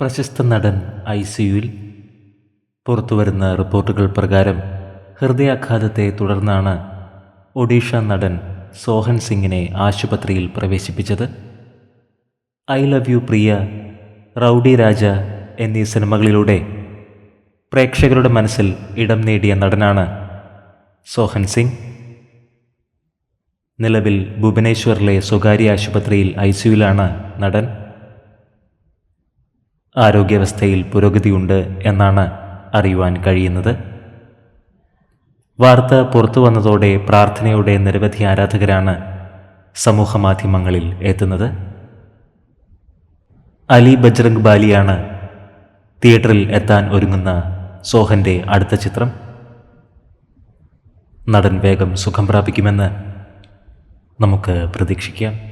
പ്രശസ്ത നടൻ ഐ സിയുവിൽ പുറത്തുവരുന്ന റിപ്പോർട്ടുകൾ പ്രകാരം ഹൃദയാഘാതത്തെ തുടർന്നാണ് ഒഡീഷ നടൻ സോഹൻ സിംഗിനെ ആശുപത്രിയിൽ പ്രവേശിപ്പിച്ചത്. I love you Priya rowdy Raja എന്നീ സിനിമകളിലൂടെ പ്രേക്ഷകരുടെ മനസ്സിൽ ഇടം നേടിയ നടനാണ് സോഹൻ സിംഗ്. നിലവിൽ ഭുവനേശ്വറിലെ സ്വകാര്യ ആശുപത്രിയിൽ ഐ സിയുലാണ് നടൻ. ആരോഗ്യാവസ്ഥയിൽ പുരോഗതിയുണ്ട് എന്നാണ് അറിയുവാൻ കഴിയുന്നത്. വാർത്ത പുറത്തു വന്നതോടെ പ്രാർത്ഥനയുടെ നിരവധി ആരാധകരാണ് സമൂഹ മാധ്യമങ്ങളിൽ എത്തുന്നത്. അലി ബജ്രംഗ് ബാലിയാണ് തിയേറ്ററിൽ എത്താൻ ഒരുങ്ങുന്ന സോഹന്റെ അടുത്ത ചിത്രം. നടൻ വേഗം സുഖം പ്രാപിക്കുമെന്ന് നമുക്ക് പ്രതീക്ഷിക്കാം.